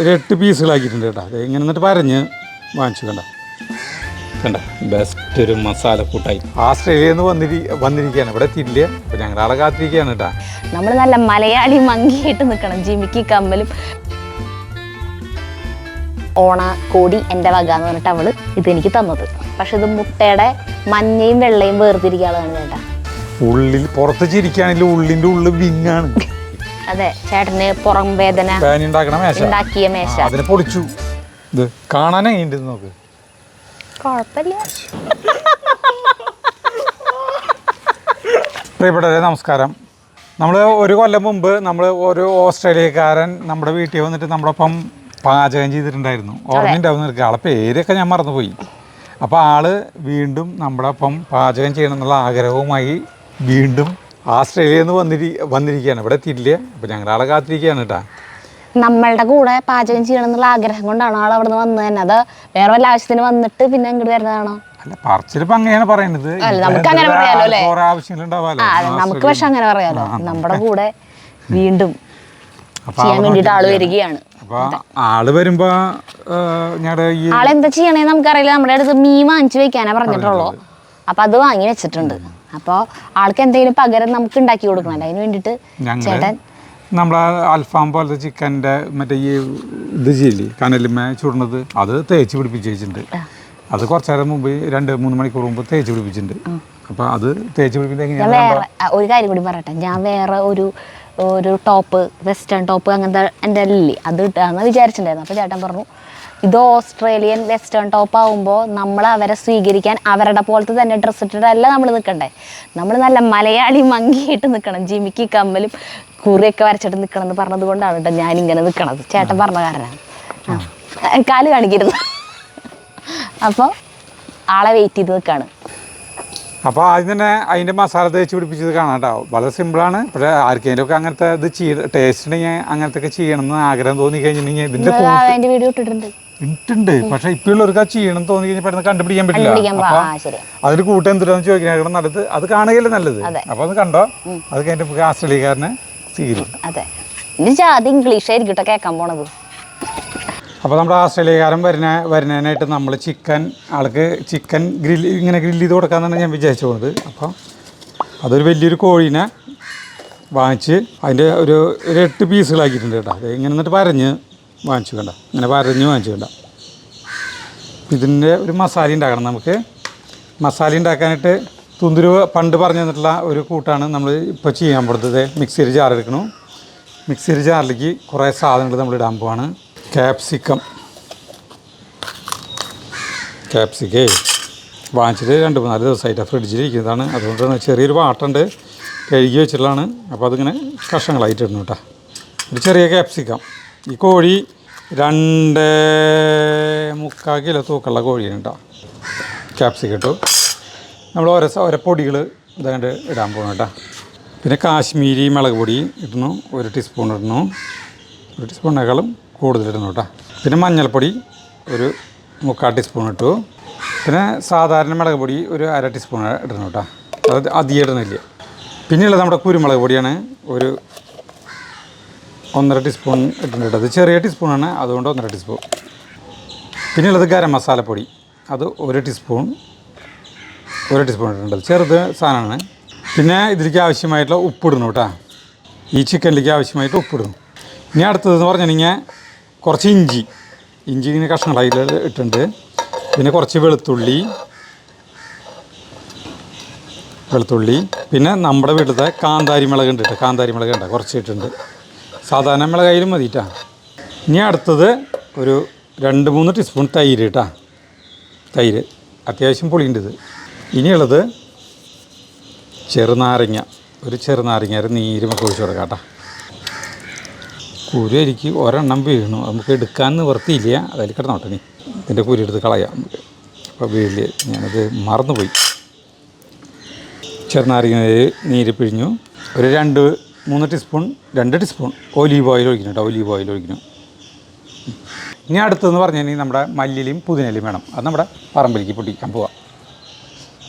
ഒരു എട്ട് പീസുകളാക്കിയിട്ടുണ്ട് കേട്ടോ. അത് ഇങ്ങനെ എന്നിട്ട് പരഞ്ഞ് വാങ്ങിച്ചു കണ്ട? കണ്ട? ബെസ്റ്റ് ഒരു മസാല കൂട്ടായി. ആസ്ട്രേലിയയിൽ നിന്ന് വന്നിരി വന്നിരിക്കുകയാണ്. ഇവിടെ എത്തിയില്ല അപ്പോൾ ഞങ്ങൾ ആളെ കാത്തിരിക്കുകയാണ് കേട്ടോ. നമ്മൾ നല്ല മലയാളി മങ്കിയായിട്ട് നിൽക്കണം. ജിമിക്ക് കമ്മലും ഓണ കോടി എന്റെ വക എന്ന് പറഞ്ഞിട്ട് അവൾ ഇതെനിക്ക് തന്നത്. പക്ഷെ ഇത് മുട്ടയുടെ മഞ്ഞയും വെള്ളയും വേർതിരിക്കാതാണ് ചേട്ടാ ഉള്ളിൽ പുറത്ത് ചിരിക്കുകയാണെങ്കിൽ ഉള്ളിന്റെ ഉള്ളിൽ വിങ്ങാണ്. അതെ ചേട്ടന് പുറം വേദന ഉണ്ടാക്കണ മേശ. ഉണ്ടാക്കിയ മേശ. അതിനെ പൊളിച്ചു ഇത് കാണാൻ നോക്ക്. കുഴപ്പമില്ല പ്രിയപ്പെട്ടവരെ നമസ്കാരം. നമ്മൾ ഒരു കൊല്ലം മുമ്പ് നമ്മൾ ഒരു ഓസ്ട്രേലിയക്കാരൻ നമ്മുടെ വീട്ടിൽ വന്നിട്ട് നമ്മുടെ ഒപ്പം പാചകം ചെയ്തിട്ടുണ്ടായിരുന്നു. ഓർമ്മയുണ്ടാവും നിൽക്കുക ആളെ പേരൊക്കെ ഞാൻ മറന്നുപോയി. അപ്പോൾ ആൾ വീണ്ടും നമ്മുടെ ഒപ്പം പാചകം ചെയ്യണം എന്നുള്ള ആഗ്രഹവുമായി വീണ്ടും ആസ്ട്രേലിയയിൽ നിന്ന് വന്നിരി വന്നിരിക്കുകയാണ്. ഇവിടെ എത്തിയിട്ടില്ല. അപ്പോൾ ഞങ്ങൾ ആളെ കാത്തിരിക്കുകയാണ് കേട്ടോ. നമ്മളുടെ കൂടെ പാചകം ചെയ്യണം എന്നുള്ള ആഗ്രഹം കൊണ്ടാണ് ആൾ അവിടെ നിന്ന് വന്നത് തന്നെ. അത് വേറെ വല്ല ആവശ്യത്തിന് വന്നിട്ട് പിന്നെ ഇങ്ങോട്ട് വരുന്നതാണോ അല്ല പറച്ചിലിപ്പോൾ അങ്ങനെയാണ് പറയുന്നത് അല്ല, നമുക്ക് അങ്ങനെ പറയാലോ അല്ലേ? നമുക്ക് പക്ഷെ അങ്ങനെ പറയാലോ. നമ്മുടെ കൂടെ വീണ്ടും ചെയ്യാൻ വേണ്ടിട്ട് ആൾ വരികയാണ്. ആൾ ഈ ആളെന്താ ചെയ്യണേന്ന് നമുക്കറിയില്ല. നമ്മുടെ അടുത്ത് മീൻ വാങ്ങിച്ചു വെക്കാനാ പറഞ്ഞിട്ടുള്ളൂ. അപ്പൊ അത് വാങ്ങി വെച്ചിട്ടുണ്ട്. അപ്പോൾ ആൾക്ക് എന്തെങ്കിലും പകരം നമുക്ക് ഉണ്ടാക്കി കൊടുക്കണം. അതിന് വേണ്ടിയിട്ട് ചേട്ടൻ നമ്മളെ അൽഫാം പോലത്തെ ചിക്കന്റെ മറ്റേ ഈ ഇത് ചെയ്യില്ലേ കനലിമ ചുടുന്നത് അത് തേച്ച് പിടിപ്പിച്ച് വെച്ചിട്ടുണ്ട്. അത് കുറച്ചു നേരം മുമ്പ് രണ്ട് മൂന്ന് മണിക്കൂർ മുമ്പ് തേച്ച് പിടിപ്പിച്ചിട്ടുണ്ട്. അപ്പോൾ അത് തേച്ച് പിടിപ്പിക്കുന്നത് ഒരു കാര്യം കൂടി പറയട്ടെ. ഞാൻ വേറെ ഒരു ഒരു ടോപ്പ് വെസ്റ്റേൺ ടോപ്പ് അങ്ങനത്തെ എന്റെ അല്ലേ അത് ഇട്ടാന്ന് വിചാരിച്ചിട്ടുണ്ടായിരുന്നു. അപ്പോൾ ചേട്ടൻ പറഞ്ഞു ഇത് ഓസ്ട്രേലിയൻ വെസ്റ്റേൺ ടോപ്പ് ആകുമ്പോൾ നമ്മൾ അവരെ സ്വീകരിക്കാൻ അവരുടെ പോലത്തെ തന്നെ ഡ്രസ്സ് ഇട്ടിട്ടല്ല നമ്മൾ നിൽക്കണ്ടേ നമ്മൾ നല്ല മലയാളി മങ്കിയായിട്ട് നിൽക്കണം ജിമിക്ക് കമ്മലും കുറിയൊക്കെ വരച്ചിട്ട് നിൽക്കണം എന്ന് പറഞ്ഞത് കൊണ്ടാണ് കേട്ടോ ഞാനിങ്ങനെ നിൽക്കണത് ചേട്ടൻ പറഞ്ഞ കാരണമാണ്. ആ. കാൽ കാണിക്കരുത്. അപ്പോൾ ആളെ വെയിറ്റ് ചെയ്ത് നിൽക്കുകയാണ് അപ്പോൾ ആദ്യം തന്നെ അതിന്റെ മസാല തേച്ച് പിടിപ്പിച്ചത് കാണാം കേട്ടോ വളരെ സിമ്പിളാണ് പക്ഷേ ആർക്കെങ്കിലും ഒക്കെ അങ്ങനത്തെ ഇത് ചെയ്യ ടേസ്റ്റ് ഉണ്ടെങ്കിൽ അങ്ങനത്തെ ഒക്കെ ചെയ്യണം എന്ന് ആഗ്രഹം തോന്നി കഴിഞ്ഞിട്ടുണ്ടെങ്കിൽ ഇതിന്റെ വീഡിയോ ഇട്ടിട്ടുണ്ട്. ഇട്ടുണ്ട് പക്ഷെ ഇപ്പോഴുള്ളവർക്ക് ആ ചെയ്യണം തോന്നി കഴിഞ്ഞാൽ പെട്ടെന്ന് കണ്ടുപിടിക്കാൻ പറ്റില്ല. അതിൽ കൂട്ടം എന്തിനാന്ന് ചോദിക്കാൻ നല്ലത് അത് കാണുകയല്ലേ നല്ലത്. അപ്പൊ അത് കണ്ടോ? അത് കഴിഞ്ഞിട്ട് ആസ്ട്രേലിയക്കാരനെ സ്വീകരിക്കും അതെ. ഇംഗ്ലീഷ് ആയിരിക്കും കേൾക്കാൻ പോണത്. അപ്പോൾ നമ്മുടെ ആസ്ട്രേലിയക്കാരൻ വരുന്ന വരുന്നതിനായിട്ട് നമ്മൾ ചിക്കൻ ആൾക്ക് ചിക്കൻ ഗ്രില്ല് ഇങ്ങനെ ഗ്രില്ല് ചെയ്ത് കൊടുക്കാമെന്നാണ് ഞാൻ വിചാരിച്ചു പോകുന്നത് അപ്പോൾ അതൊരു വലിയൊരു കോഴീനെ വാങ്ങിച്ച് അതിന്റെ ഒരു ഒരു എട്ട് പീസുകളാക്കിയിട്ടുണ്ട് കേട്ടോ. അത് ഇങ്ങനെ എന്നിട്ട് പരഞ്ഞ് വാങ്ങിച്ചു കണ്ട ഇങ്ങനെ വരഞ്ഞ് വാങ്ങിച്ചു കണ്ട ഇതിന്റെ ഒരു മസാല ഉണ്ടാക്കണം നമുക്ക്. മസാല ഉണ്ടാക്കാനായിട്ട് തുന്തുരു പണ്ട് പറഞ്ഞു തന്നിട്ടുള്ള ഒരു കൂട്ടാണ് നമ്മൾ ഇപ്പോൾ ചെയ്യാൻ പോകുന്നത് മിക്സിയിൽ ജാർ എടുക്കണു. മിക്സിയിൽ ജാറിലേക്ക് കുറേ സാധനങ്ങൾ നമ്മൾ ഇടാൻ പോവാണ്. ക്യാപ്സിക്കം. ക്യാപ്സിക്കേ. വാങ്ങിച്ചിട്ട് രണ്ട് മൂന്നാൽ ദിവസമായിട്ട് ഫ്രിഡ്ജിൽ ഇരിക്കുന്നതാണ്. അതുകൊണ്ടാണ് ചെറിയൊരു വാട്ടുണ്ട് കഴുകി വെച്ചിട്ടുള്ളതാണ്. അപ്പോൾ അതിങ്ങനെ കഷ്ണങ്ങളായിട്ട് ഇടുന്നു കേട്ടോ. ഒരു ചെറിയ ക്യാപ്സിക്കം. ഈ കോഴി രണ്ട് മുക്കാൽ കിലോ തൂക്കമുള്ള കോഴിയാണ് ക്യാപ്സിക്കം ഇട്ടു. നമ്മൾ ഓരോ ഓരോ പൊടികൾ ഇതായിട്ട് ഇടാൻ പോകണം കേട്ടോ. പിന്നെ കാശ്മീരി മുളക് പൊടി ഇടുന്നു. ഒരു ടീസ്പൂൺ ഇടുന്നു. ഒരു ടീസ്പൂണിനേക്കാളും കൂടുതൽ ഇടുന്നു കേട്ടോ. പിന്നെ മഞ്ഞൾപ്പൊടി ഒരു മുക്കാൽ ടീസ്പൂൺ ഇട്ടു. പിന്നെ സാധാരണ മുളക് പൊടി ഒരു അര ടീസ്പൂൺ ഇടുന്നു കേട്ടോ. അത് അധികം ഇടുന്നില്ല. പിന്നെയുള്ളത് നമ്മുടെ കുരുമുളക് പൊടിയാണ്. ഒരു ഒന്നര ടീസ്പൂൺ ഇട്ടിട്ടുണ്ട്. കേട്ടോ അത് ചെറിയ ടീസ്പൂണാണ് അതുകൊണ്ട് ഒന്നര ടീസ്പൂൺ. പിന്നെ പിന്നെയുള്ളത് ഗരം മസാലപ്പൊടി. അത് ഒരു ടീസ്പൂൺ ഒരു ടീസ്പൂൺ ഇട്ടിട്ടുണ്ട്. ചെറുത് സാധനമാണ്. പിന്നെ ഇതിലേക്ക് ആവശ്യമായിട്ടുള്ള ഉപ്പിടുന്നു കേട്ടോ. ഈ ചിക്കനിലേക്ക് ആവശ്യമായിട്ട് ഉപ്പിടുന്നു ഇനി അടുത്തതെന്ന് പറഞ്ഞിട്ടുണ്ടെങ്കിൽ കുറച്ച് ഇഞ്ചി. ഇഞ്ചി ഇങ്ങനെ കഷ്ണങ്ങളായി ഇട്ടിട്ടുണ്ട്. പിന്നെ കുറച്ച് വെളുത്തുള്ളി വെളുത്തുള്ളി. പിന്നെ നമ്മുടെ വീട്ടിലത്തെ കാന്താരി മുളക് ഉണ്ട് കാന്താരി മുളക് ഉണ്ട് കുറച്ച് ഇട്ടിട്ടുണ്ട്. സാധാരണ നമ്മളെ കയ്യിലും മതി കേട്ടോ ഇനി അടുത്തത് ഒരു രണ്ട് മൂന്ന് ടീസ്പൂൺ തൈര് കേട്ടോ തൈര്. അത്യാവശ്യം പുളിയുണ്ട് ഇത്. ഇനിയുള്ളത് ചെറുനാരങ്ങ. ഒരു ചെറുനാരങ്ങ നീര് നമുക്ക് ഒഴിച്ച് കൊടുക്കാം കേട്ടോ കുരു എനിക്ക് ഒരെണ്ണം വീണു. നമുക്ക് എടുക്കാൻ നിവർത്തിയില്ല. അതിൽ കിടന്നോട്ടെ നീ ഇതിന്റെ കുരു എടുത്ത് കളയാം നമുക്ക്. അപ്പോൾ വീട്ടിൽ ഞാനത് മറന്നുപോയി. ചെറുനാരങ്ങ നീര് നീര് പിഴിഞ്ഞു. ഒരു രണ്ട് മൂന്ന് ടീസ്പൂൺ രണ്ട് ടീസ്പൂൺ ഒലീവ് ഓയിൽ ഒഴിക്കണം കേട്ടോ ഒലീവ് ഓയിൽ ഒഴിക്കണം. ഇനി അടുത്തതെന്ന് പറഞ്ഞു കഴിഞ്ഞാൽ നമ്മുടെ മല്ലിലും പുതിനലും വേണം. അത് നമ്മുടെ പറമ്പിലേക്ക് പൊട്ടിക്കാൻ പോവാം.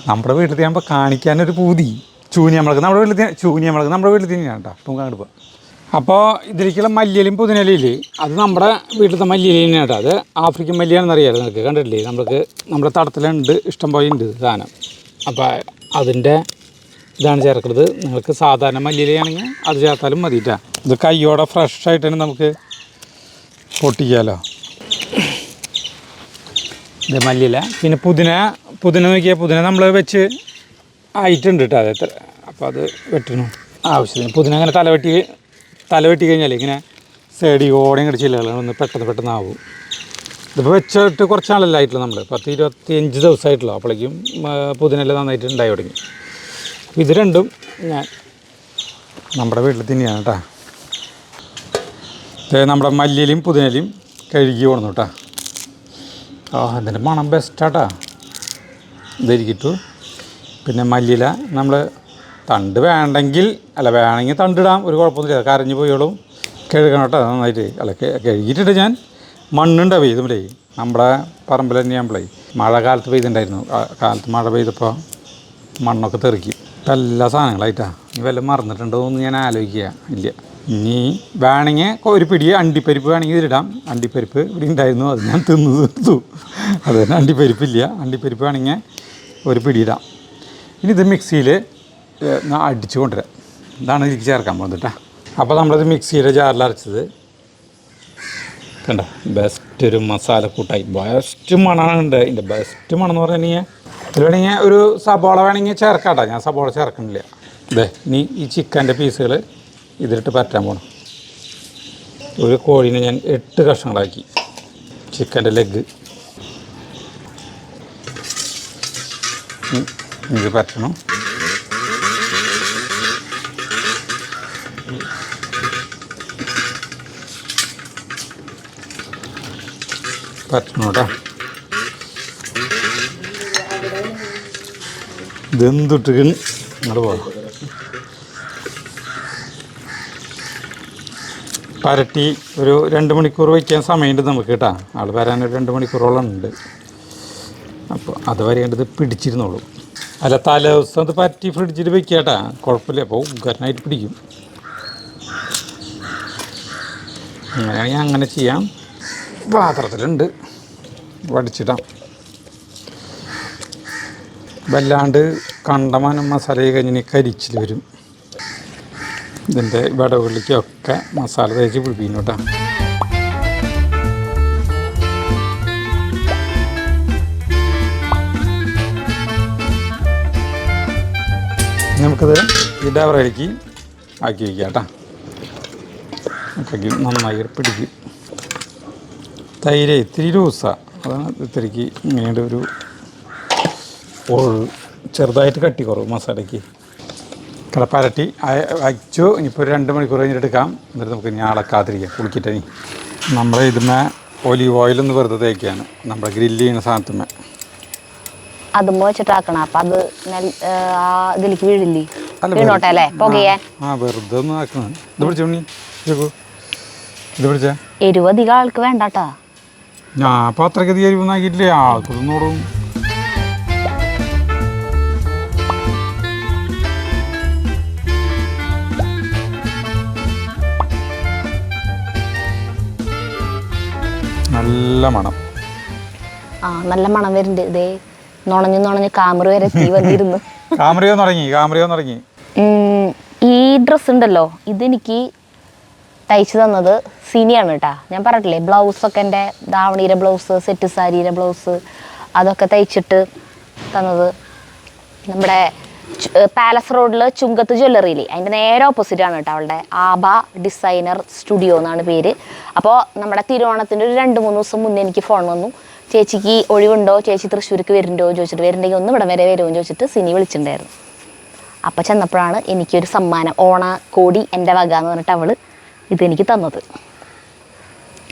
നമ്മുടെ വീട്ടിൽ ആകുമ്പോൾ കാണിക്കാനൊരു പൂതി. ചൂനി മുളക് നമ്മുടെ വീട്ടിൽ ചൂനി മുളക് നമ്മുടെ വീട്ടിൽ തന്നെയാണ് കേട്ടോ. നമുക്ക് അങ്ങോട്ട് അപ്പോൾ ഇതിലേക്കുള്ള മല്ലിയിലും പുതിനയിലും അത് നമ്മുടെ വീട്ടിലത്തെ മല്ലിയില തന്നെയാണ് കേട്ടോ. അത് ആഫ്രിക്കൻ മല്ലിയാണെന്ന് അറിയാമല്ലോ നിങ്ങൾക്ക്? കണ്ടിട്ടില്ലേ? നമ്മൾക്ക് നമ്മുടെ തടത്തിലുണ്ട്. ഇഷ്ടം പോലെ ഉണ്ട് സാധനം. അപ്പോൾ അതിന്റെ ഇതാണ് ചേർക്കുന്നത്. നിങ്ങൾക്ക് സാധാരണ മല്ലിയിലയാണെങ്കിൽ അത് ചേർത്താലും മതിയിട്ടാ ഇത് കയ്യോടെ ഫ്രഷായിട്ട് തന്നെ നമുക്ക് പൊട്ടിക്കാമല്ലോ ഇത് മല്ലിയില. പിന്നെ പുതിന പുതിന നോക്കിയാൽ പുതിന നമ്മൾ വെച്ച് ആയിട്ടുണ്ട് കേട്ടോ അത് എത്ര. അപ്പോൾ അത് വെട്ടണം? ആവശ്യത്തിന്. പുതിന അങ്ങനെ തലവെട്ടി തലവെട്ടി കഴിഞ്ഞാൽ ഇങ്ങനെ സൈഡിൽ ഓടെ ഇങ്ങോട്ട് ഒന്ന് പെട്ടെന്ന് പെട്ടെന്ന് ആവും. ഇതിപ്പോൾ വെച്ചിട്ട് കുറച്ച് നാളല്ലേ ആയിട്ടുള്ളൂ നമ്മൾ പത്ത് ഇരുപത്തി അഞ്ച് ദിവസമായിട്ടുള്ളൂ അപ്പോഴേക്കും പുതിനെല്ലാം നന്നായിട്ട് ഉണ്ടായി തുടങ്ങി. ഇത് രണ്ടും ഞാൻ നമ്മുടെ വീട്ടിൽ തന്നെയാണ് കേട്ടോ. നമ്മുടെ മല്ലിയിലും പുതിനയിലും കഴുകി കൊണ്ടു കേട്ടോ. ആ അതിന്റെ മണം ബെസ്റ്റാട്ടാ ഇതായിരിക്കിട്ടു പിന്നെ മല്ലിയില നമ്മൾ തണ്ട് വേണ്ടെങ്കിൽ അല്ല വേണമെങ്കിൽ തണ്ടിടാം ഒരു കുഴപ്പമൊന്നുമില്ല. കരഞ്ഞു പോയോളും. കഴുകണം കേട്ടോ നന്നായിട്ട്. അല്ല കഴുകിയിട്ടുണ്ട് ഞാൻ മണ്ണുണ്ടാവും പെയ്തുമ്പോഴേ നമ്മുടെ പറമ്പിൽ തന്നെയാകുമ്പോഴേ മഴ കാലത്ത് പെയ്തിട്ടുണ്ടായിരുന്നു. കാലത്ത് മഴ പെയ്തപ്പോൾ മണ്ണൊക്കെ തെറിക്കും. എല്ലാ സാധനങ്ങളായിട്ടാണ് ഇനി വല്ല മറന്നിട്ടുണ്ടോ എന്ന് ഞാൻ ആലോചിക്കുക. ഇല്ല. ഇനി വേണമെങ്കിൽ ഒരു പിടി അണ്ടിപ്പരിപ്പ് വേണമെങ്കിൽ ഇതിലിടാം. അണ്ടിപ്പരിപ്പ് ഇവിടെ ഉണ്ടായിരുന്നു. അത് ഞാൻ തിന്നു തീർത്തു അത് തന്നെ അണ്ടിപ്പരിപ്പില്ല. അണ്ടിപ്പരിപ്പ് വേണമെങ്കിൽ ഒരു പിടി ഇടാം. ഇനി ഇത് മിക്സിയിൽ അടിച്ചു കൊണ്ടുവരാം. ഇതാണ് ഇതിലേക്ക് ചേർക്കാൻ പോകുന്നത് അപ്പോൾ നമ്മളത് മിക്സിയുടെ ജാറിൽ അരച്ചത്. കണ്ട? ബെസ്റ്റ് ഒരു മസാല കൂട്ടായി ബെസ്റ്റ് മണമാണ് ഉണ്ട് ഇതിന്റെ ബെസ്റ്റ് മണം എന്ന് പറഞ്ഞിട്ടുണ്ടെങ്കിൽ ഇതിൽ വേണമെങ്കിൽ ഒരു സബോള വേണമെങ്കിൽ ചേർക്കാട്ടോ. ഞാൻ സബോള ചേർക്കണില്ല ഇതേ ഇനി ഈ ചിക്കന്റെ പീസുകൾ ഇതിലിട്ട് പറ്റാൻ പോകണം ഒരു കോഴീനെ ഞാൻ എട്ട് കഷ്ണങ്ങളാക്കി. ചിക്കന്റെ ലെഗ് ഇത് പറ്റണം. പറ്റണം കേട്ടോ. ഇതെന്തിട്ട് ഇങ്ങോട്ട് പരട്ടി ഒരു രണ്ട് മണിക്കൂർ വയ്ക്കാൻ സമയമുണ്ട് നമുക്ക് കേട്ടോ. ആൾ വരാൻ ഒരു രണ്ട് മണിക്കൂറോളം ഉണ്ട്. അപ്പോൾ അത് വരേണ്ടത് പിടിച്ചിരുന്നോളൂ. അല്ല തലേ ദിവസം അത് പരട്ടി ഫ്രിഡ്ജിൽ വെക്കാട്ടാ കുഴപ്പമില്ല. അപ്പോൾ ഉഗ്രനായിട്ട് പിടിക്കും. അങ്ങനെയാണെങ്കിൽ അങ്ങനെ ചെയ്യാം. പാത്രത്തിലുണ്ട്. വടിച്ചിടാം. വല്ലാണ്ട് കണ്ടമാനം മസാല കഴിഞ്ഞ് കരിച്ചിൽ വരും. ഇതിന്റെ വടവുള്ളിക്കൊക്കെ മസാല തേച്ച് പിടിപ്പിക്കുന്നു കേട്ടോ നമുക്കത് ഇടവറക്ക് ആക്കി വയ്ക്കാം കേട്ടോ നന്നായി പിടിക്കും. തൈര് ഇത്തിരി ലൂസാണ് അതാണ് ഇത്തിരിക്ക് ഇങ്ങനെയുള്ള ഒരു ഒഴു ചെറുതായിട്ട് കട്ടി കുറവ് മസാലയ്ക്ക്. ഇവിടെ പരട്ടി അയ- അയച്ചു. ഇനിയിപ്പോൾ ഒരു രണ്ട് മണിക്കൂർ കഴിഞ്ഞിട്ട് എടുക്കാം. എന്നിട്ട് നമുക്ക് ഇനി അളക്കാതിരിക്കാം കുളിക്കിട്ടി നമ്മൾ നമ്മൾ ഇതിന്മേ ഒലിവ് ഓയിലൊന്ന് വെറുതെ തേക്കുകയാണ് നമ്മുടെ ഗ്രില്ല് ചെയ്യുന്ന സാധനത്തുമ്മേ. അതുമ്പോ വെച്ചിട്ടാക്കണം. അപ്പൊ അത് ഇതിലേക്ക് വീഴില്ലേ? വീണോട്ടെ അല്ലേ പുകയാൻ ആ വെറുതെ ഒന്ന് ആക്കണം. ഇത് പിടിച്ചോ ഇത് പിടിച്ചാ. എരിവധികം ആൾക്ക് വേണ്ടാട്ടാ. ഞാൻ അപ്പോൾ അത്രയ്ക്ക് അധികം ആക്കിയിട്ടില്ലേ. ആൾക്ക് നല്ല മണം. ആ നല്ല മണം വരുന്നുണ്ട്. ഇതേ നുണഞ്ഞു നുണഞ്ഞ് കാമറ വരെ തീ വന്നിരുന്നു. കാമറിയോ തുടങ്ങി കാമറിയോ തുടങ്ങി ഉം, ഈ ഡ്രസ്സ് ഉണ്ടല്ലോ ഇതെനിക്ക് തയ്ച്ചു തന്നത് സിനിയാണ് കേട്ടാ ഞാൻ പറഞ്ഞിട്ടില്ലേ ബ്ലൗസൊക്കെ എന്റെ ദാവണീര ബ്ലൗസ് സെറ്റ് സാരിയുടെ ബ്ലൗസ് അതൊക്കെ തയ്ച്ചിട്ട് തന്നത് നമ്മുടെ പാലസ് റോഡിൽ ചുങ്കത്ത് ജ്വല്ലറിയിൽ അതിന്റെ നേരെ ഓപ്പോസിറ്റ് ആണ് കേട്ടോ അവളുടെ ആബ ഡിസൈനർ സ്റ്റുഡിയോ എന്നാണ് പേര്. അപ്പോൾ നമ്മുടെ തിരുവോണത്തിന്റെ ഒരു രണ്ട് മൂന്ന് ദിവസം മുന്നേ എനിക്ക് ഫോൺ വന്നു. ചേച്ചിക്ക് ഒഴിവുണ്ടോ? ചേച്ചി തൃശ്ശൂർക്ക് വരുന്നുണ്ടോ? ചോദിച്ചിട്ട് വരുന്നുണ്ടെങ്കിൽ ഒന്ന് ഇവിടെ വരെ വരുമോ ചോദിച്ചിട്ട് സിനി വിളിച്ചിട്ടുണ്ടായിരുന്നു. അപ്പോൾ ചെന്നപ്പോഴാണ് എനിക്കൊരു സമ്മാനം ഓണ കോടി എന്റെ വക എന്ന് പറഞ്ഞിട്ട് അവൾ ഇതെനിക്ക് തന്നത്.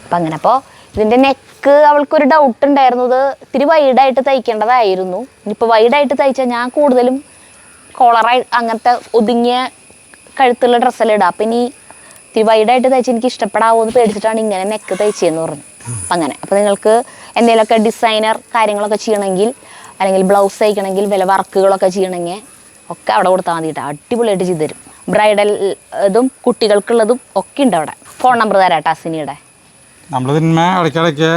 അപ്പം അങ്ങനെ അപ്പോൾ ഇതിന്റെ നെക്ക് അവൾക്കൊരു ഡൗട്ട് ഉണ്ടായിരുന്നത് ഇത് ഇത്തിരി വൈഡായിട്ട് തയ്ക്കേണ്ടതായിരുന്നു. ഇനിയിപ്പോൾ വൈഡായിട്ട് തയ്ച്ചാൽ ഞാൻ കൂടുതലും കോളറായി അങ്ങനത്തെ ഒതുങ്ങിയ കഴുത്തുള്ള ഡ്രസ്സെല്ലാം ഇടാം. അപ്പം ഇനി വൈഡായിട്ട് തയ്ച്ച് എനിക്ക് ഇഷ്ടപ്പെടാവോ എന്ന് പേടിച്ചിട്ടാണ് ഇങ്ങനെ നെക്ക് തയ്ച്ചതെന്ന് പറഞ്ഞു. അപ്പം അങ്ങനെ. അപ്പം നിങ്ങൾക്ക് എന്തെങ്കിലുമൊക്കെ ഡിസൈനർ കാര്യങ്ങളൊക്കെ ചെയ്യണമെങ്കിൽ അല്ലെങ്കിൽ ബ്ലൗസ് തയ്ക്കണമെങ്കിൽ വില വർക്കുകളൊക്കെ ചെയ്യണമെങ്കിൽ ഒക്കെ അവിടെ കൊടുത്താൽ മതി കേട്ടോ അടിപൊളിയായിട്ട് ചെയ്തു തരും. ബ്രൈഡൽ ഇതും കുട്ടികൾക്കുള്ളതും ഒക്കെ ഉണ്ട് അവിടെ. ഫോൺ നമ്പർ തരാം കേട്ടോ അസിനിയുടെ നമ്മൾ ഇടയ്ക്കിടയ്ക്ക്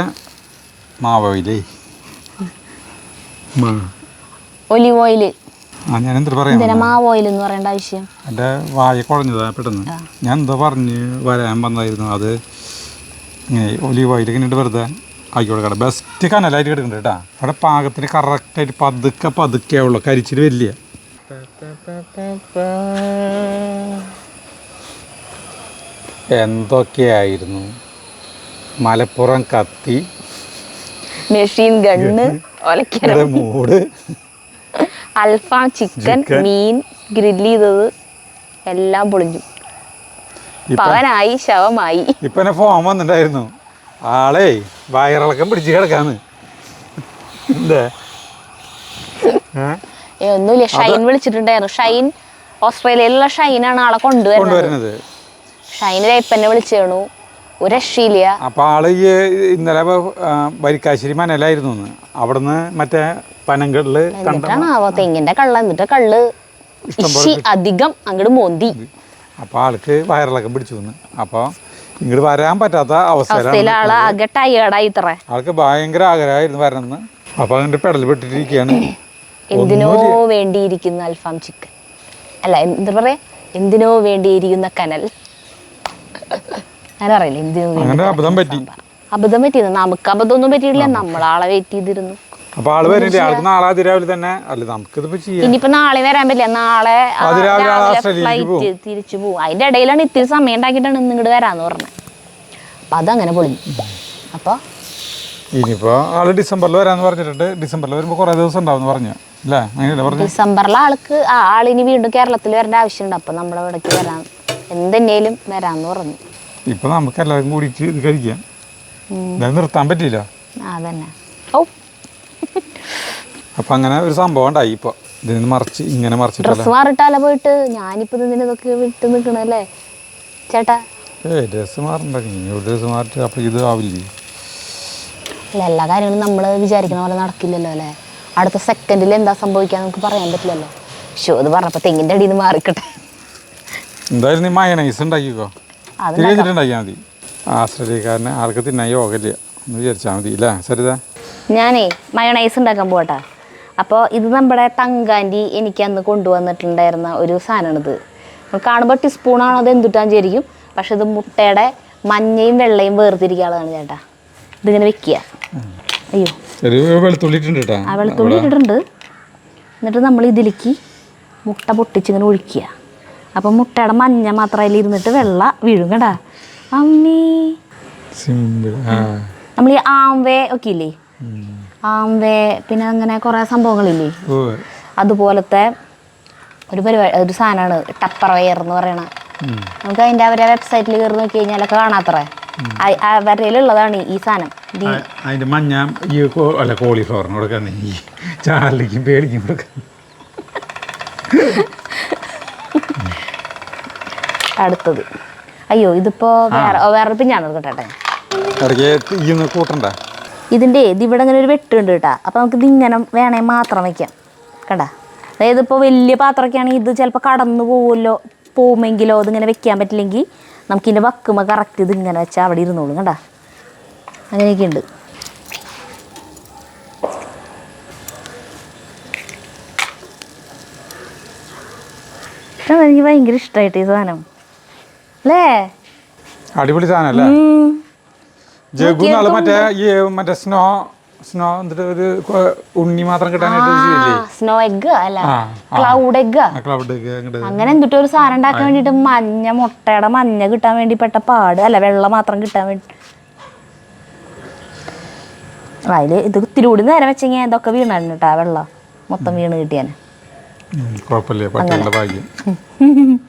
ഒലിവ് ഓയിൽ ആ ഞാൻ എന്തിട്ട് പറയാം? എന്തിനാ മാവ് ഓയിൽ എന്ന് പറയേണ്ട ആവശ്യം? എന്റെ വായ കുഴഞ്ഞതാ പെട്ടെന്ന്. ഞാൻ എന്തോ പറഞ്ഞ് വരാൻ വന്നായിരുന്നു അത് ഇങ്ങനെ ഒലീവ് ഓയിൽ ഇങ്ങനെ ഇട്ട് വെറുതെ ആയിക്കോട്ടെ കേട്ടോ ബെസ്റ്റ് കനലായിട്ട് കിടക്കുന്നുണ്ട് കേട്ടോ. അവിടെ പാകത്തിന് കറക്റ്റായിട്ട് പതുക്കെ പതുക്കെ ഉള്ളു. കരിച്ചിട്ട് വലിയ എന്തൊക്കെയായിരുന്നു? മലപ്പുറം കത്തി. മെഷീൻ ഗണ്ണ് മൂട്. അൽഫാം ചിക്കൻ. മീൻ ഗ്രില്ല് ചെയ്തത് എല്ലാം പൊളിഞ്ഞു. പവനായി ശവമായി. ഇപ്പൊ എന്നെ ഫോൺ വന്നിട്ടുണ്ടായിരുന്നു. ആളെ വയറിളക്കം പിടിച്ച് കിടക്കാന്ന്. ഒന്നുമില്ല. ഷൈൻ വിളിച്ചിട്ടുണ്ടായിരുന്നു. ഷൈൻ ഓസ്ട്രേലിയയിലുള്ള ഷൈനാണ് ആളെ കൊണ്ടുവരുന്നത്. ഷൈനിലെ ഷൈൻ ഇപ്പന്നെ വിളിച്ചേണു. ഒരു രക്ഷയില്ല അപ്പോൾ ആൾ ഇന്നലെ വരിക്കാശ്ശേരി മനലായിരുന്നു അവിടുന്ന് മറ്റേ പനങ്കടൽ കണ്ട എന്നിട്ടാണ് ആവോ തെങ്ങിന്റെ കള്ള എന്നിട്ട് കള്ള്. ഇശി അധികം അങ്ങോട്ട് മോന്തി. അപ്പോൾ ആൾക്ക് വയറിളക്കം പിടിച്ചു വന്ന്. അപ്പോൾ ഇങ്ങോട്ട് വരാൻ പറ്റാത്ത അവസ്ഥയിലാണ് ആൾക്ക് ഭയങ്കര ആഗ്രഹമായിരുന്നു വരണമെന്ന്. അപ്പോൾ അതിന്റെ പെടൽ പെട്ടിട്ടിരിക്കുകയാണ്. എന്തിനോ വേണ്ടിയിരിക്കുന്ന അൽഫാം ചിക്കൻ. അല്ല എന്താ പറയാ? എന്തിനോ വേണ്ടിയിരിക്കുന്ന കനൽ. ഞാൻ അറിയില്ല എന്തിനോ അബദ്ധം പറ്റി. അബദ്ധം പറ്റിയത് നമുക്ക് അബദ്ധമൊന്നും പറ്റിയില്ല നമ്മളാളെ വെയിറ്റ് ചെയ്തിരുന്നു. അപ്പോൾ ആൾ വരുന്നില്ല ആൾക്ക് നാളെ അതിരാവിലെ തന്നെ അല്ല നമുക്കിതിപ്പോൾ ചെയ്യാം. ഇനിയിപ്പോ നാളെ വരാൻ പറ്റില്ല. നാളെ അതിരാവിലെ ഫ്ലൈറ്റ് തിരിച്ചു പോകും. അതിന്റെ ഇടയിലാണ് ഇത്തിരി സമയം ഉണ്ടാക്കിയിട്ടാണ് ഇന്ന് ഇങ്ങോട്ട് വരാന്ന് പറഞ്ഞത്. അപ്പൊ അതങ്ങനെ പൊളിഞ്ഞു അപ്പൊ ഇനിയിപ്പോ ആൾ ഡിസംബറിൽ വരാന്ന് പറഞ്ഞിട്ടുണ്ട്. ഡിസംബറിൽ വരുമ്പോൾ കുറേ ദിവസം ഉണ്ടാവും പറഞ്ഞു. അല്ലേ? അങ്ങനെയല്ലേ പറഞ്ഞു? ഡിസംബറിൽ ആൾക്ക് ആ ആളിനി വീണ്ടും കേരളത്തിൽ വരേണ്ട ആവശ്യമുണ്ട്. അപ്പൊ നമ്മുടെ ഇവിടേക്ക് വരാൻ എന്തെന്നേലും വരാന്ന് പറഞ്ഞു. ഇപ്പൊ നമുക്ക് എല്ലാവർക്കും കൂടിയിട്ട് ഇത് കഴിക്കാം. ഇത് നിർത്താൻ പറ്റിയില്ല. അതന്നെ. ഓ അപ്പം അങ്ങനെ ഒരു സംഭവം ഉണ്ടായി ഇപ്പോൾ ഇതിന് മറിച്ച് ഇങ്ങനെ മറിച്ചിട്ടല്ല? ഡ്രസ്സ് മാറിട്ടാലോ പോയിട്ട്? ഞാനിപ്പോ ഇതിനൊക്കെ വിട്ട് നിൽക്കണല്ലേ ചേട്ടാ. ഏ ഡ്രസ്സ് നീ ഒരു ഡ്രസ്സ് മാറിട്ട് അപ്പം ഇത് ആവില്ലേ? അല്ല എല്ലാ കാര്യങ്ങളും നമ്മൾ വിചാരിക്കുന്ന പോലെ നടക്കില്ലല്ലോ അല്ലേ? അടുത്ത സെക്കൻഡിൽ എന്താ സംഭവിക്കാൻ നമുക്ക് പറയാൻ പറ്റില്ലല്ലോ. ഷോ അത് പറഞ്ഞപ്പോ തെങ്ങിന്റെ അടിയിൽ നിന്ന് മാറിക്കട്ടെ. എന്തായാലും നീ മയനൈസ് ഉണ്ടാക്കിക്കോ അത് തിരി മതി. ആശ്രയക്കാരന് ആൾക്ക് തിന്നാൻ യോഗമില്ല എന്ന് വിചാരിച്ചാൽ മതി ഇല്ലേ സരിത? ഞാനേ മയണൈസ് ഉണ്ടാക്കാൻ പോകട്ടെ അപ്പോൾ ഇത് നമ്മുടെ തങ്കാന്റി എനിക്ക് അന്ന് കൊണ്ടുവന്നിട്ടുണ്ടായിരുന്ന ഒരു സാധനമാണിത്. കാണുമ്പോൾ ടീസ്പൂണാണോ അത് എന്തുട്ടാന്ന് വിചാരിക്കും. പക്ഷെ ഇത് മുട്ടയുടെ മഞ്ഞയും വെള്ളയും വേർതിരിക്കാനുള്ളതാണ് ചേട്ടാ. ഇതിങ്ങനെ വെക്കുക. അയ്യോ. വെളുത്തുള്ളി ആ വെളുത്തുള്ളി ഇട്ടിട്ടുണ്ട്. എന്നിട്ട് നമ്മൾ ഇതിലേക്ക് മുട്ട പൊട്ടിച്ചിങ്ങനെ ഒഴിക്കുക. അപ്പം മുട്ടയുടെ മഞ്ഞ മാത്രം അതിൽ ഇരുന്നിട്ട് വെള്ള വീഴും കേട്ടാ. അമ്മീ. നമ്മൾ ഈ ആംവേ ഒക്കെ ഇല്ലേ ആംവേ പിന്നെ അങ്ങനെ കുറേ സംഭവങ്ങളില്ലേ? അതുപോലത്തെ ഒരു പരിപാടി ഒരു സാധനമാണ് ടപ്പർ വെയർ എന്ന് പറയണ. നമുക്ക് അതിന്റെ അവരെ വെബ്സൈറ്റിൽ കയറി നോക്കി കഴിഞ്ഞാലൊക്കെ കാണാത്രേ അവരുടെ ഉള്ളതാണ് ഈ സാധനം അതിന്റെ മഞ്ഞ ഈ കോ- അല്ല കോളിഫ്ലവറിന് കൊടുക്കാൻ ഈ ചാർലിക്കും പേടിക്കും കൊടുക്കാൻ. അടുത്തത്. അയ്യോ ഇതിപ്പോ വേറെ വേറെ പിഞ്ഞാണ് കേട്ടെ കൂട്ടണ്ട. ഇതിന്റെ ഇതിവിടെ ഇവിടെ ഇങ്ങനെ ഒരു വെട്ടുണ്ട് കേട്ടോ. അപ്പോൾ നമുക്ക് ഇതിങ്ങനെ വേണേ മാത്രം വയ്ക്കാം കണ്ട? അതായത് ഇപ്പോൾ വലിയ പാത്രമൊക്കെ ആണെങ്കിൽ ഇത് ചിലപ്പോൾ കടന്നു പോകുമല്ലോ പോകുമെങ്കിലോ ഇതിങ്ങനെ വെക്കാൻ പറ്റില്ലെങ്കിൽ നമുക്കിതിന്റെ വക്കുമ്പോൾ കറക്റ്റ് ഇത് ഇങ്ങനെ വെച്ചാൽ അവിടെ ഇരുന്നോളും. കണ്ട? അങ്ങനെയൊക്കെ ഉണ്ട്. എനിക്ക് ഭയങ്കര ഇഷ്ടമായിട്ട് ഈ സാധനം. അല്ലേ? അടിപൊളി സാധനം അല്ലേ. ജഗു നാളെ മറ്റേ ഈ മറ്റേ സ്നോ സ്നോ എന്നിട്ട് ഒരു ഉണ്ണി മാത്രം കിട്ടാനായിട്ട് സ്നോ എഗ് അല്ല. ക്ലൗഡ് എഗ് ക്ലൗഡ് അങ്ങോട്ട് അങ്ങനെ എന്തിട്ട് ഒരു സാധനം ഉണ്ടാക്കാൻ വേണ്ടിട്ട് മഞ്ഞ മുട്ടയുടെ മഞ്ഞ കിട്ടാൻ വേണ്ടി പെട്ട പാട്. അല്ല വെള്ളം മാത്രം കിട്ടാൻ വേണ്ടി. അതിൽ ഇത് ഇത്തിരി കൂടി നേരം വെച്ചെങ്കിൽ ഇതൊക്കെ വീണാണ് കേട്ടോ വെള്ളം മൊത്തം വീണ് കിട്ടിയാന്. കുഴപ്പമില്ല. ഭാഗ്യം.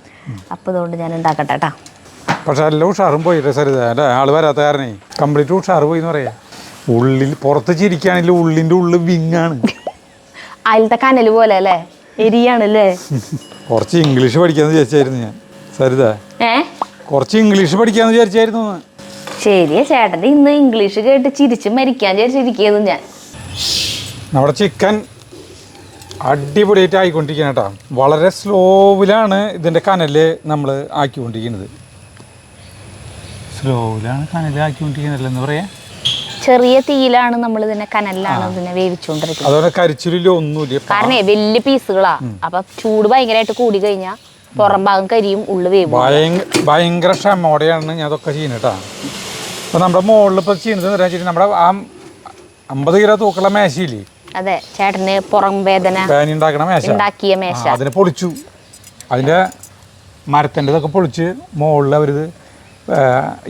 അപ്പോൾ ഇതുകൊണ്ട് ഞാൻ ഉണ്ടാക്കട്ടെ കേട്ടാ പക്ഷെ എല്ലാം ഉഷാറും പോയി. സരിത എന്റെ ആൾ വരാത്ത കാരണേ കംപ്ലീറ്റ് ഉഷാറ് പോയി എന്ന് പറയാ. ഉള്ളിൽ പുറത്ത് ചിരിക്കുകയാണെങ്കിൽ ഉള്ളിന്റെ ഉള്ളിൽ വിങ്ങാണ് അതിലത്തെ കനൽ പോലെ അല്ലേ? എരിയാണല്ലേ? കുറച്ച് ഇംഗ്ലീഷ് പഠിക്കാന്ന് വിചാരിച്ചായിരുന്നു ഞാൻ. സരിത ഏ? കുറച്ച് ഇംഗ്ലീഷ് പഠിക്കാന്ന് വിചാരിച്ചായിരുന്നു. ശരിയാ ചേട്ടൻ ഇന്ന് ഇംഗ്ലീഷ് കേട്ട് ചിരിച്ച് മരിക്കാൻ വിചാരിച്ചിരിക്കുന്നു ഞാൻ. നമ്മുടെ ചിക്കൻ അടിപൊളിയായിട്ട് ആയിക്കൊണ്ടിരിക്കുന്നത് കേട്ടോ. വളരെ സ്ലോവിലാണ് ഇതിന്റെ കനൽ നമ്മൾ ആക്കിക്കൊണ്ടിരിക്കുന്നത്. സ്ലോവിലാണ് കനൽ ആക്കിക്കൊണ്ടിരിക്കുന്നത് എന്ന് പറയാ. ചെറിയ തീയിലാണ് നമ്മൾ ഇതിനെ കനലിലാണ് ഇതിനെ വേവിച്ചുകൊണ്ടിരിക്കുന്നത്. അതുപോലെ കരിച്ചിലില്ല ഒന്നുമില്ല. കാരണേ വലിയ പീസുകളാ. അപ്പൊ ചൂട് ഭയങ്കരമായിട്ട് കൂടി കഴിഞ്ഞാൽ പുറം ഭാഗം കരിയും ഉള്ളു വേവും. ഭയങ്കര ക്ഷമോടെയാണ് ഞാൻ അതൊക്കെ ചെയ്യുന്നത് കേട്ടോ അപ്പോൾ നമ്മുടെ മുകളിൽ ഇപ്പൊ ചെയ്യുന്നത് നമ്മുടെ ആ അമ്പത് കിലോ തൂക്കുള്ള മേശയില്ലേ? അതെ ചേട്ടന് പുറം വേദന പാനി ഉണ്ടാക്കണ മേശ. ഉണ്ടാക്കിയ മേശ. അതിനെ പൊളിച്ചു. അതിന്റെ മരത്തിന്റെ ഇതൊക്കെ പൊളിച്ച് മുകളിൽ അവരിത്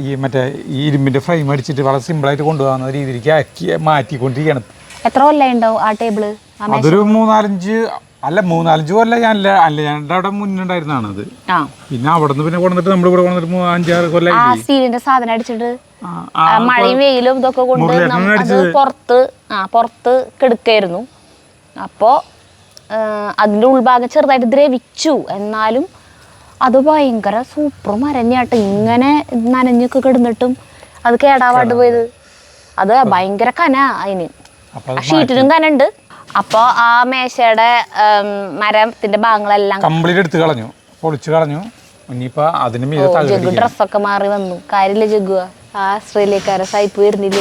ഈ മറ്റേ ഈ ഇരുമ്പിന്റെ ഫ്രെയിം അടിച്ചിട്ട് വളരെ സിമ്പിളായിട്ട് കൊണ്ടുപോകുന്ന രീതിയിലേക്ക് ആക്കി മാറ്റിക്കൊണ്ടിരിക്കുകയാണ്. എത്ര കൊല്ലമുണ്ടാവും ആ ടേബിൾ അതൊരു മൂന്നാലഞ്ച് അല്ല മൂന്നാലഞ്ച് കൊല്ലം ഞാൻ അല്ല അല്ല ഞാൻ അവിടെ മുന്നുണ്ടായിരുന്നാണ് അത്. പിന്നെ അവിടെ നിന്ന് പിന്നെ കൊണ്ടിട്ട് നമ്മൾ ഇവിടെ കൊണ്ടിട്ട് മൂന്ന് അഞ്ചാറ് കൊല്ലം സ്റ്റീലിന്റെ സാധനം അടിച്ചിട്ട് മഴയും വെയിലും ഇതൊക്കെ കൊണ്ട് അത് പുറത്ത് ആ പുറത്ത് കെടുക്കായിരുന്നു. അപ്പോൾ അതിന്റെ ഉൾഭാഗം ചെറുതായിട്ട് ദ്രവിച്ചു. എന്നാലും അത് ഭയങ്കര സൂപ്പർ മരഞ്ഞാട്ട്. ഇങ്ങനെ നനഞ്ഞൊക്കെ കിടന്നിട്ടും അത് കേടാവാണ്ട് പോയത്. അത് ഭയങ്കര കന അതിന്. ഷീറ്റിനും കനുണ്ട്. അപ്പോൾ ആ മേശയുടെ മരത്തിന്റെ ഭാഗങ്ങളെല്ലാം കംപ്ലീറ്റ് എടുത്ത് കളഞ്ഞു. പൊളിച്ച് കളഞ്ഞു. ഇനിയിപ്പോൾ അതിന് മീതെ ജഗ്ഗു. ഡ്രസ്സൊക്കെ മാറി വന്നു. കാര്യമില്ല ജഗ്ഗു. ആ ആസ്ട്രേലിയക്കാരെ സൈപ്പ് വരുന്നില്ല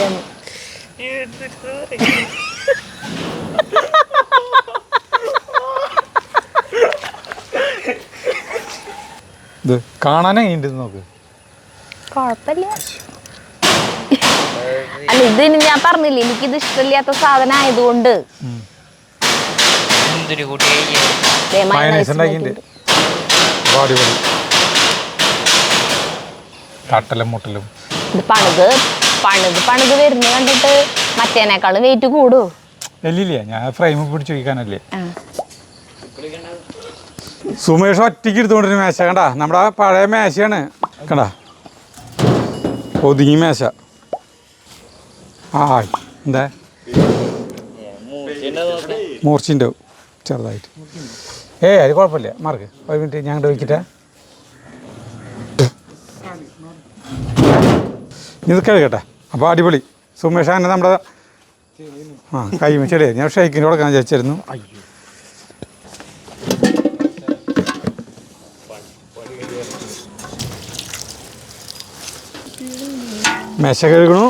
ഇത് കാണാനേ ഉണ്ട് നോക്ക്. കുഴപ്പമില്ല അല്ല ഇതിന് ഞാൻ പറഞ്ഞില്ലേ എനിക്കിത് ഇഷ്ടമില്ലാത്ത സാധനം ആയതുകൊണ്ട് മുന്തിരി കൂട്ടി ദേ മയണൈസ് മയോണൈസ് ഉണ്ടാക്കിയിട്ടുണ്ട്. അപ്പോൾ അടിപൊളി. തട്ടലും മുട്ടലും. ഇത് പണിത് പണിത് പണിത് വരുന്ന കണ്ടിട്ട് മറ്റേനേക്കാളും വെയിറ്റ് കൂടും. എല്ലില്ലേ ഞാൻ ഫ്രെയിം പിടിച്ചു വയ്ക്കാനല്ലേ ആ. സുമേഷ് ഒറ്റയ്ക്ക് എടുത്തുകൊണ്ടിരുന്ന മേശ കണ്ട? നമ്മുടെ പഴയ മേശയാണ്. കണ്ട? ഒതുങ്ങി മേശ. ആ എന്താ? മൂർച്ചിന്റെ ചെറുതായിട്ട്. ഏ അത് കുഴപ്പമില്ല. മാർക്ക് ഒരു മിനിറ്റ് ഞാൻ അങ്ങോട്ട് വയ്ക്കട്ടെ ഇത് കഴുകട്ടെ അപ്പോൾ അടിപൊളി. സുമേഷ് അങ്ങനെ നമ്മുടെ ആ കൈ ചെടിയാ ഞാൻ ഷെയ്ക്കിന് കൊടുക്കാൻ വിചാരിച്ചിരുന്നു. മേശ കഴുകണു.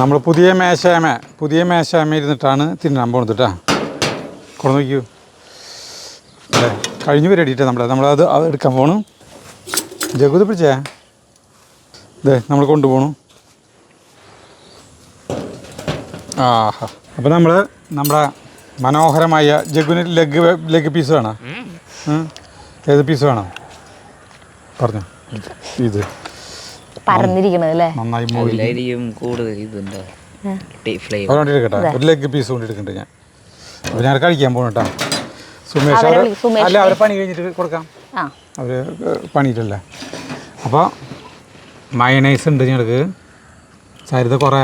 നമ്മൾ പുതിയ മേശാമ പുതിയ മേശാമ ഇരുന്നിട്ടാണ് തിന്നാൻ പോകുന്നത് കേട്ടോ കൊണ്ടു നോക്കിയൂ അല്ലേ കഴിഞ്ഞു പരിപാടിയിട്ടാ നമ്മളെ. നമ്മളത് അത് എടുക്കാൻ പോണു. ജഗുത് പിടിച്ചേ. ഇതേ നമ്മൾ കൊണ്ടുപോകണു ആഹാ. അപ്പോൾ നമ്മൾ നമ്മുടെ മനോഹരമായ ജഗുന് ലെഗ് ലെഗ് പീസ് വേണോ? ഏത് പീസ് വേണം? പറഞ്ഞു. ഇത്. പരന്നിരിക്കണത് അല്ലേ? നന്നായി മോരി അതിലായിരിക്കും കൂടുതൽ ഇതുണ്ടോ. ഫ്ലേവർ. അതുകൊണ്ട് എടുക്കട്ടെ ഒരു ലെഗ് പീസ് കൊണ്ട് എടുക്കുന്നുണ്ട് ഞാൻ. അപ്പോൾ ഞാൻ കഴിക്കാൻ പോകണം കേട്ടോ സുമേഷ് അവരെ വിളി-. അല്ല അവരെ പണി കഴിഞ്ഞിട്ട് കൊടുക്കാം. ആ. അവർ പണിയിട്ടല്ലേ. അപ്പോൾ മയണൈസ് ഉണ്ട് ഞങ്ങൾക്ക് സരിത കുറേ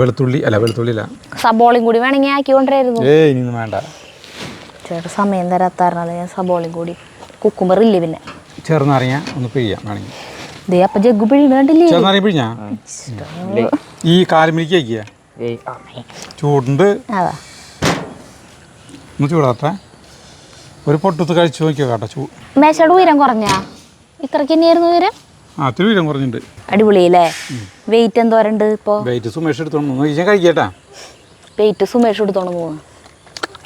വെളുത്തുള്ളി അല്ല വെളുത്തുള്ളി അല്ല സബോളയും കൂടി വേണമെങ്കിൽ ആക്കി കൊണ്ടുവരായിരുന്നു. ഏയ് ഇനിയൊന്നും വേണ്ട. ചേട്ടാ സമയം തരാത്താറിനാണ് ഞാൻ സബോളയും കൂടി. കുക്കുമ്പറില്ല പിന്നെ? ചെറുനാരങ്ങ ഒന്ന് പിഴിയാം വേണമെങ്കിൽ. ദേ അപ്പൊ ജഗ്ഗു പിഴിഞ്ഞാ ഈ കാലുമിരിക്ക് വയ്ക്കുക ചൂടുണ്ട്. അതാ ഒന്ന് ചൂടാട്ടെ ഒരു പൊട്ടത്ത് കഴിച്ചു നോക്കിയോ കേട്ടോ ചൂ മേശയുടെ ഉയരം കുറഞ്ഞാ? ഇത്രയ്ക്ക് തന്നെയായിരുന്നു ഉയരം? ആ ഇത്തിരി ഉയരം കുറഞ്ഞിട്ടുണ്ട് അടിപൊളിയല്ലേ? വെയിറ്റ് എന്തോരണ്ട് ഇപ്പോ? വെയിറ്റ് സുമേഷ് എടുത്തോണ്ട് ഞാൻ കഴിക്കട്ടാ? വെയിറ്റ് സുമേഷ് എടുത്തോണ്ട് പോകുന്നു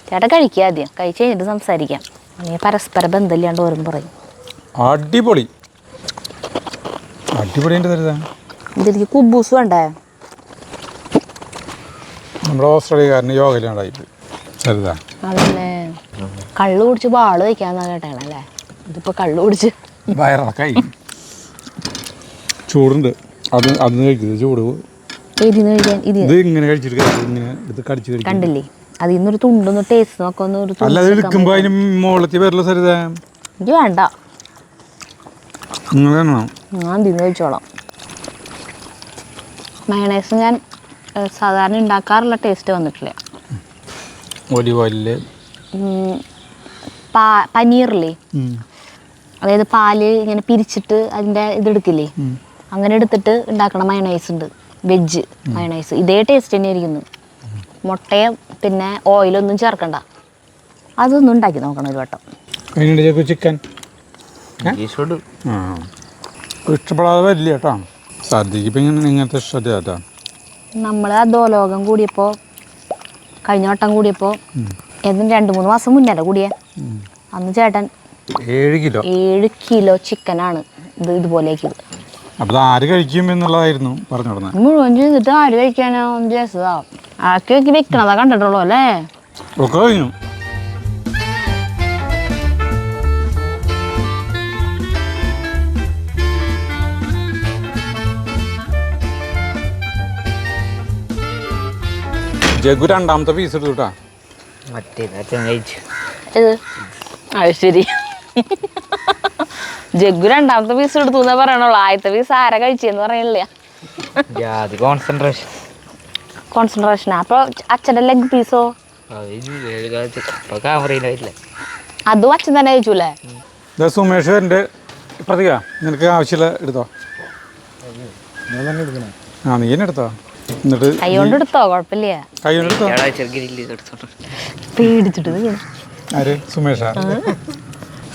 ചേട്ടാ കഴിക്കുക ആദ്യം. കഴിച്ച് കഴിഞ്ഞിട്ട് സംസാരിക്കാം. നീ പരസ്പര ബന്ധമില്ലാണ്ട് ഓരോന്ന് പറയും. അടിപൊളി. അടിപൊളി ഉണ്ട് തരുതാ ഇതിലേക്ക് കുബൂസ് വേണ്ടേ? നമ്മുടെ ഓസ്ട്രേലിയക്കാരന് യോഗയിലുണ്ടായി തരുതാ അതന്നെ കള്ള് കുടിച്ച് വാൾ വയ്ക്കാന്നാ കേട്ടേണല്ലേ ഇതിപ്പോ കള്ള് കുടിച്ച്. വയറിളക്കായി. ചൂടുണ്ട്. അത് അന്ന് കഴിക്കുന്നത് ചൂട്. ഇതിന്ന് കഴിക്കാൻ ഇത് ഇത് ഇങ്ങനെ കഴിച്ചിട്ട് കഴിക്കും, ഇങ്ങനെ കടിച്ച് കഴിക്കും. കണ്ടില്ലേ? അതിൽ ഇന്നൊരു തുണ്ടൊന്ന് ടേസ്റ്റ് നോക്കൊന്ന് ഒരു തുണ്ട് അല്ലാതെ എടുക്കുമ്പോൾ അതിന് മുകളത്തി വരല സരിത എനിക്ക് വേണ്ട. കാണണം ഞാൻ തിന്ന് വെച്ചോളാം മയണൈസ് ഞാൻ സാധാരണ ഉണ്ടാക്കാറുള്ള ടേസ്റ്റ് വന്നിട്ടില്ല. ഒലിവ് ഓയിലിൽ പനീറില്ലേ? അതായത് പാൽ ഇങ്ങനെ പിരിച്ചിട്ട് അതിന്റെ ഇതെടുക്കില്ലേ അങ്ങനെ എടുത്തിട്ട് ഉണ്ടാക്കണ മയണൈസ് ഉണ്ട്. വെജ് മയണൈസ് ഇതേ ടേസ്റ്റ് തന്നെ ഇരിക്കുന്നു മുട്ടയും പിന്നെ ഓയിലൊന്നും ചേർക്കണ്ട. അതൊന്നും ഉണ്ടാക്കി നോക്കണം ഒരു വട്ടം. ചിക്കൻ. ഇഷ്ടപ്പെടാതെ വരില്ല കേട്ടോ. സദ്യക്ക് ഇപ്പം ഇങ്ങനെ ഇങ്ങനത്തെ കേട്ടോ. നമ്മൾ അധോലോകം കൂടിയപ്പോൾ കഴിഞ്ഞ വട്ടം കൂടിയപ്പോൾ ഏതും രണ്ട് മൂന്ന് മാസം മുന്നേ കൂടിയേ? അന്ന് ചേട്ടൻ ഏഴ് കിലോ? ഏഴ് കിലോ ചിക്കനാണ് ഇത് ഇതുപോലെ അപ്പോൾ ആര് കഴിക്കും എന്നുള്ളതായിരുന്നു പറഞ്ഞു കൊടുക്കുന്നത് മുഴുവൻ ചെയ്തിട്ട് ആര് കഴിക്കാനോ ജേസതാ ആക്കി വെക്കി വെക്കണതാ കണ്ടിട്ടുള്ളൂ അല്ലേ? ഒക്കെ കഴിഞ്ഞു. ജഗു രണ്ടാമത്തെ പീസ് എടുത്തുട്ടാ. അത് ശരി. ജഗ്ഗു രണ്ടാമത്തെ പീസ് എടുത്തു എന്നേ പറയണുള്ളൂ. ആദ്യത്തെ പീസ് ആരാ കഴിച്ചെന്ന് പറയണില്ല. ജാതി കോൺസെൻട്രേഷൻ കോൺസെൻട്രേഷൻ അപ്പോൾ അച്ഛന്റെ ലെഗ് പീസോ അതും അച്ഛൻ തന്നെ കഴിച്ചൂലേ സുമേഷ് എന്റെ പ്രതിക നിനക്ക് ആവശ്യമില്ല എടുത്തോ. ആ നീ എന്നെ എടുത്തോ? എന്നിട്ട് കൈ കൊണ്ട് എടുത്തോ? കുഴപ്പമില്ല. കൈ എടുത്തോ? പേടിച്ചിട്ട്. ആര്? സുമേഷാ?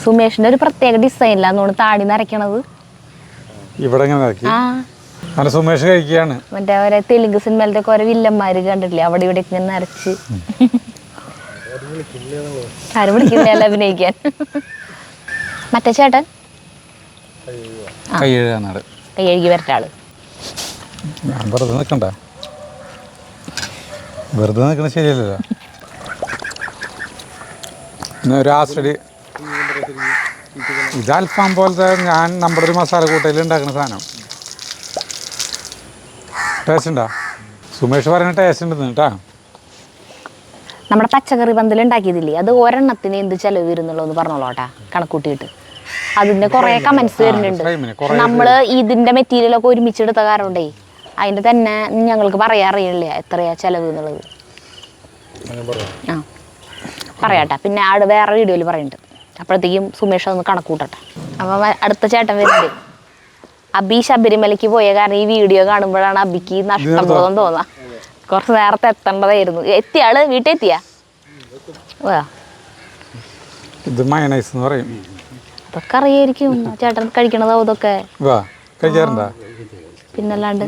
സുമേഷിന്റെ ഒരു പ്രത്യേക ഡിസൈനിലാണ് തോന്നുന്നു. താടി നരയ്ക്കണത് ഇവിടെ ഇങ്ങനെ ആ. അങ്ങനെ സുമേഷ് കഴിക്കുകയാണ്. മറ്റേ അവരെ തെലുങ്ക് സിനിമയിലത്തെ കുറെ വില്ലന്മാര് കണ്ടിട്ടില്ലേ? അവിടെ ഇവിടെ ഇങ്ങനെ നരച്ച് ആരും വിളിക്കില്ല അഭിനയിക്കാൻ. മറ്റേ ചേട്ടൻ? കൈ കഴുകി വരട്ടാൾ ഞാൻ വെറുതെ നിൽക്കണ്ട. വെറുതെ നിൽക്കണ ശരിയല്ലല്ലോ. ഇന്ന് ഒരു ആസ്റ്റഡി ഇത് അൽഫാം പോലത്തെ ഞാൻ നമ്മുടെ ഒരു മസാല കൂട്ടയിൽ ഉണ്ടാക്കുന്ന സാധനം. ടേസ്റ്റ് ഉണ്ടോ? സുമേഷ് പറയുന്ന ടേസ്റ്റ് ഉണ്ടെന്ന് കേട്ടാ. നമ്മുടെ പച്ചക്കറി പന്തൽ ഉണ്ടാക്കിയതില്ലേ? അത് ഒരെണ്ണത്തിന് എന്ത് ചെലവ് വരുന്നുള്ളൂ എന്ന് പറഞ്ഞോളൂട്ടാ കണക്കൂട്ടിയിട്ട്. അതിന്റെ കുറെ കമന്റ്സ് വരുന്നുണ്ട്. നമ്മൾ ഇതിന്റെ മെറ്റീരിയൽ ഒക്കെ ഒരുമിച്ചെടുത്ത കാരണമുണ്ടേ അതിന്റെ തന്നെ ഞങ്ങൾക്ക് പറയാൻ അറിയില്ല എത്രയാ ചെലവ് എന്നുള്ളത്. ആ. പറയാട്ടാ. പിന്നെ ആട് വേറെ വീഡിയോയിൽ പറയുന്നുണ്ട് അപ്പോഴത്തേക്കും സുമേഷ് ഒന്ന് കണക്കൂട്ടട്ടെ അപ്പം അടുത്ത ചേട്ടൻ വരുന്നുണ്ട്. അബി ശബരിമലയ്ക്ക് പോയ കാരണം ഈ വീഡിയോ കാണുമ്പോഴാണ് അബിക്ക് നഷ്ടബോധം തോന്നാ. കുറച്ച് നേരത്തെ എത്തേണ്ടതായിരുന്നു. എത്തിയ ആൾ? വീട്ടിൽ എത്തിയ? ഇത് മയണൈസ് എന്ന് പറയും. അതൊക്കെ അറിയായിരിക്കും. ചേട്ടൻ കഴിക്കണതോ ഇതൊക്കെ. കഴിക്കാറുണ്ടോ? പിന്നല്ലാണ്ട്.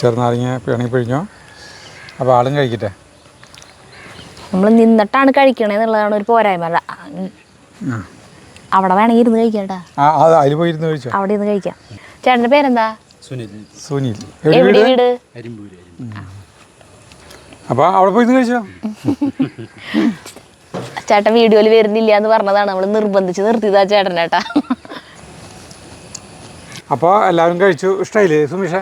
ചെറുനാരങ്ങ പിണങ്ങി പിഴിഞ്ഞോ? അപ്പോൾ ആളും കഴിക്കട്ടെ. നമ്മൾ നിന്നിട്ടാണ് കഴിക്കണേ എന്നുള്ളതാണ് ഒരു പോരായ്മ. ആ. അവിടെ വേണമെങ്കിൽ ഇരുന്ന് കഴിക്കാട്ടാ. ആ അത് അതിൽ പോയിരുന്ന് കഴിച്ചോ? അവിടെ ഇരുന്ന് കഴിക്കാം. ചേട്ടന്റെ പേരെന്താ? സുനിൽ. സുനിൽ. എവിടെ വീട്? അപ്പോൾ അവിടെ പോയി കഴിച്ചോ? ചേട്ടൻ വീഡിയോയിൽ വരുന്നില്ല എന്ന് പറഞ്ഞതാണ്. നമ്മൾ നിർബന്ധിച്ച് നിർത്തിയതാ ചേട്ടനേട്ടാ അപ്പോൾ എല്ലാവരും കഴിച്ചു. ഇഷ്ടമായില്ലേ സുമീഷ?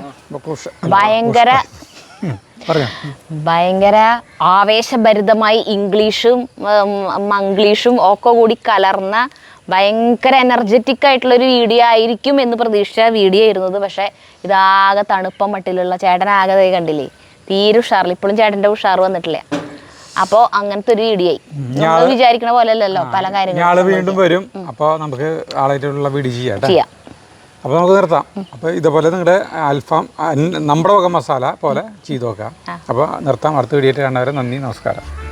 ഭയങ്കര ഭയങ്കര ആവേശഭരിതമായി ഇംഗ്ലീഷും മംഗ്ലീഷും ഒക്കെ കൂടി കലർന്ന ഭയങ്കര എനർജറ്റിക് ആയിട്ടുള്ള ഒരു വീഡിയോ ആയിരിക്കും എന്ന് പ്രതീക്ഷിച്ച വീഡിയോ ആയിരുന്നത്. പക്ഷേ ഇതാകെ തണുപ്പം മട്ടിലുള്ള ചേട്ടൻ ആകെ കണ്ടില്ലേ? തീരെ ഉഷാറില്ല. ഇപ്പോഴും ചേട്ടന്റെ ഉഷാർ വന്നിട്ടില്ല. അപ്പോ അങ്ങനത്തെ ഒരു വീഡിയോ ആയി. നമ്മൾ വിചാരിക്കണ പോലെ അല്ലല്ലോ പല കാര്യങ്ങളും വീണ്ടും വരും. അപ്പോൾ നമുക്ക് ആളായിട്ടുള്ള വീഡിയോ ചെയ്യാം. അപ്പോൾ നമുക്ക് നിർത്താം. അപ്പോൾ ഇതുപോലെ നിങ്ങളുടെ അൽഫാം നമ്മുടെ വക മസാല പോലെ ചെയ്ത് നോക്കാം. അപ്പോൾ നിർത്താം. അടുത്ത വീഡിയോ കാണുന്നവരെ നന്ദി നമസ്കാരം.